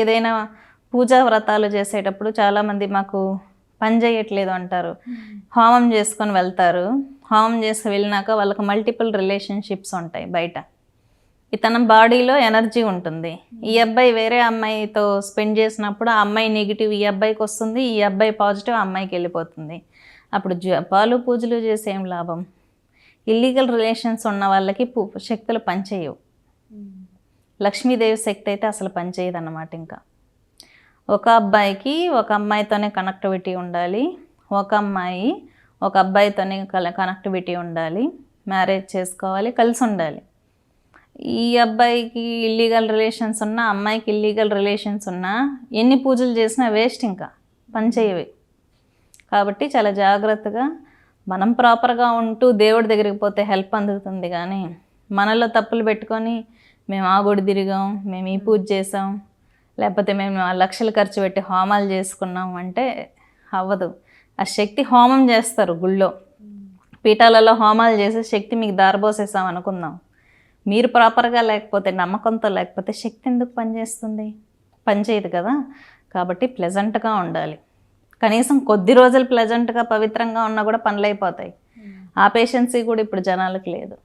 ఏదైనా పూజా వ్రతాలు చేసేటప్పుడు చాలామంది మాకు పని చేయట్లేదు అంటారు. హోమం చేసుకొని వెళ్తారు. హోమం చేసి వెళ్ళినాక వాళ్ళకి మల్టిపుల్ రిలేషన్షిప్స్ ఉంటాయి బయట. ఇతను బాడీలో ఎనర్జీ ఉంటుంది. ఈ అబ్బాయి వేరే అమ్మాయితో స్పెండ్ చేసినప్పుడు ఆ అమ్మాయి నెగిటివ్ ఈ అబ్బాయికి వస్తుంది ఈ అబ్బాయి పాజిటివ్ ఆ అమ్మాయికి వెళ్ళిపోతుంది. అప్పుడు జపాలు పూజలు చేసి ఏం లాభం? ఇల్లీగల్ రిలేషన్స్ ఉన్న వాళ్ళకి శక్తులు పనిచేయవు. లక్ష్మీదేవి శక్తి అయితే అసలు పనిచేయదు అన్నమాట ఇంకా. ఒక అబ్బాయికి ఒక అమ్మాయితోనే కనెక్టివిటీ ఉండాలి. ఒక అమ్మాయి ఒక అబ్బాయితోనే కనెక్టివిటీ ఉండాలి. మ్యారేజ్ చేసుకోవాలి కలిసి ఉండాలి. ఈ అబ్బాయికి ఇల్లీగల్ రిలేషన్స్ ఉన్నా అమ్మాయికి ఇల్లీగల్ రిలేషన్స్ ఉన్నా ఎన్ని పూజలు చేసినా వేస్ట్ ఇంకా పనిచేయవి. కాబట్టి చాలా జాగ్రత్తగా మనం ప్రాపర్గా ఉంటూ దేవుడి దగ్గరికి పోతే హెల్ప్ అందుతుంది కానీ మనలో తప్పులు పెట్టుకొని మేము ఆ గుడి తిరిగాం మేము ఈ పూజ చేసాం. లేకపోతే మేము ఆ లక్షలు ఖర్చు పెట్టి హోమాలు చేసుకున్నాం అంటే అవ్వదు. ఆ శక్తి హోమం చేస్తారు గుళ్ళో. పీఠాలలో హోమాలు చేసే శక్తి మీకు దారబోసేసాం అనుకుందాం. మీరు ప్రాపర్గా లేకపోతే నమ్మకంతో లేకపోతే శక్తి ఎందుకు పనిచేస్తుంది? పనిచేయదు కదా. కాబట్టి ప్లెజెంట్గా ఉండాలి. కనీసం కొద్ది రోజులు ప్లెజెంట్గా పవిత్రంగా ఉన్నా కూడా పనులు అయిపోతాయి ఆ పేషెన్సీ కూడా ఇప్పుడు జనాలకు లేదు.